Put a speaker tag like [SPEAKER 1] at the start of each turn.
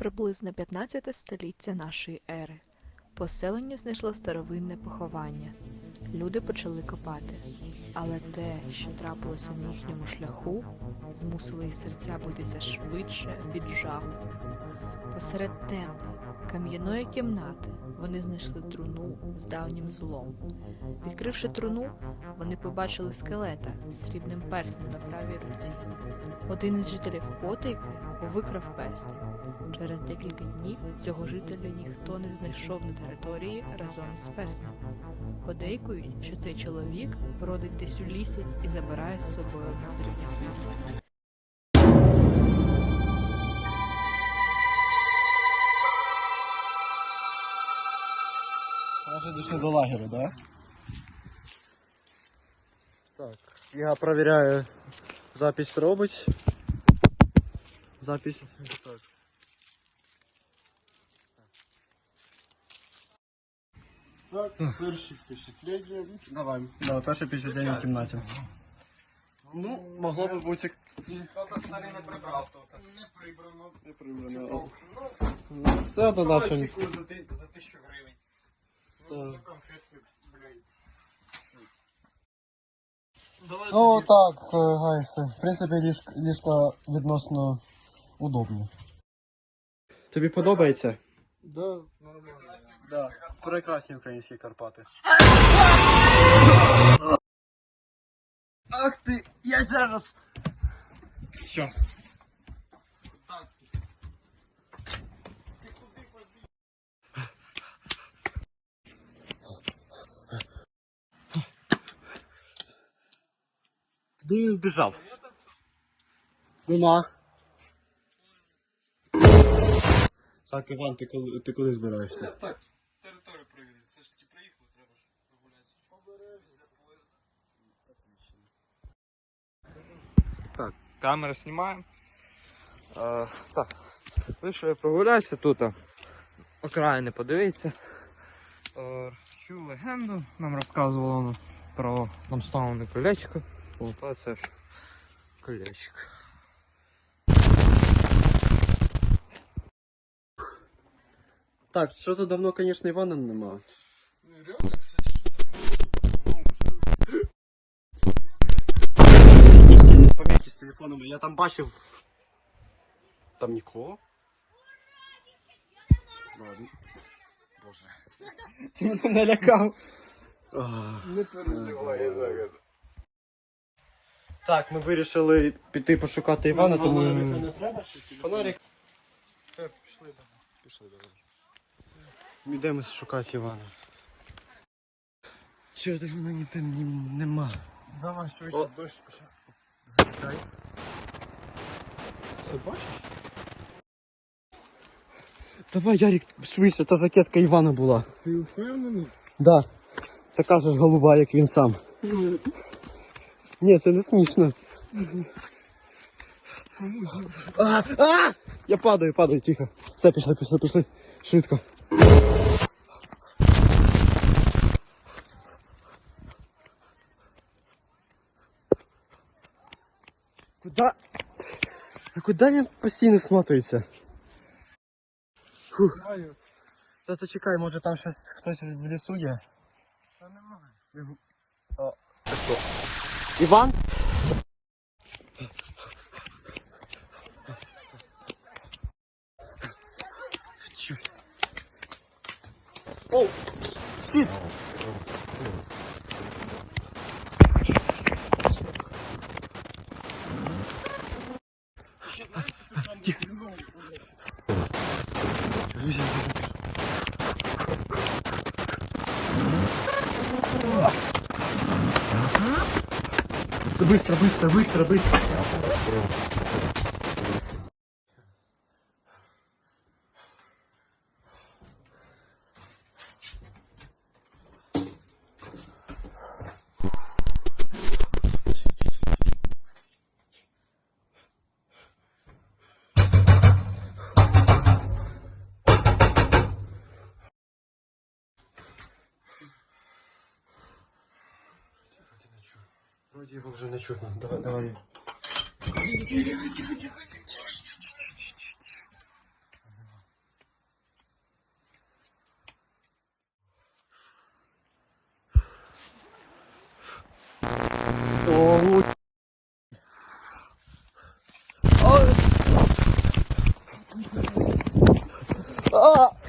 [SPEAKER 1] Приблизно 15 століття нашої ери. Поселення знайшло старовинне поховання. Люди почали копати. Але те, що трапилося на їхньому шляху, змусило їх серця битися швидше від жаху. Посеред темної, кам'яної кімнати вони знайшли труну з давнім злом. Відкривши труну, вони побачили скелета з срібним перснем на правій руці. Один із жителів потайки викрав перстень. Через декілька днів цього жителя ніхто не знайшов на території разом з перснем. Подейкують, що цей чоловік бродить десь у лісі і забирає з собою мандрівників.
[SPEAKER 2] Може дійшли до лагерю, да? Так, я проверяю, запись робить. Запись. Так.
[SPEAKER 3] Так, перші впечатлення.
[SPEAKER 2] Давай. Да, перше впечатлення в кімнаті. Ну, могло би бути.
[SPEAKER 3] Тато старий не прибрав тут. Не прибрано.
[SPEAKER 2] Не прибрано. Ну, Це до нашого.
[SPEAKER 3] Очікую за, ти- за тисячу гривень. Ну,
[SPEAKER 2] Так. Ну так, е, гайси. В принципі, ліжко, відносно удобні. Тобі подобається?
[SPEAKER 3] Да, нормально.
[SPEAKER 2] Да. Прекрасні українські Карпати. Ах ти, я зараз. Що? Куди він? Нема. Так, Іван, ти коли, ти коли збираєшся?
[SPEAKER 3] Так, територію провірити. Все ж таки приїхали, треба ж прогулятися. Після поїзда. Так, камера знімаємо. Е, так, вийшов я прогулятися тут. Окраїни подивіться. Е, чув легенду, нам розказувало про намставлене колечко. О, а це ж колечко.
[SPEAKER 2] Так, що то давно, звісно, Івана нема.
[SPEAKER 3] Реально, кстати, что-то давно уже.
[SPEAKER 2] Поміхи з телефонами. Я там бачив. Там нікого. Ладно. Боже.
[SPEAKER 3] Ти мене налякав.
[SPEAKER 2] Ах.
[SPEAKER 3] Не переживай, я зараз.
[SPEAKER 2] Так, ми вирішили піти пошукати Івана, тому.
[SPEAKER 3] не треба
[SPEAKER 2] Фонарик.
[SPEAKER 3] Пішли давай. Пішли давай.
[SPEAKER 2] Йдемо шукати Івана. Чого ж вона ніде ні- нема?
[SPEAKER 3] Давай, швидше, дощ пішов.
[SPEAKER 2] Зачекай.
[SPEAKER 3] Все бачиш?
[SPEAKER 2] Давай, Ярик, швидше, та жакетка Івана була.
[SPEAKER 3] Ти впевнений?
[SPEAKER 2] Да. Така ж голуба, як він сам. Ні, це не смішно. А, а! Я падаю, падаю, тихо. Все, пішли, пішли, пішли. Швидко. Куда? А куди він постійно смотується? Фух.
[SPEAKER 3] Знаю.
[SPEAKER 2] Та зачекай, може там щось хтось в лісу є.
[SPEAKER 3] Та немає.
[SPEAKER 2] О, це хто? Іван? Быстро, быстро, быстро, быстро. Вроде его уже не чутно. Давай, давай. Тихо, тихо, тихо. Oh!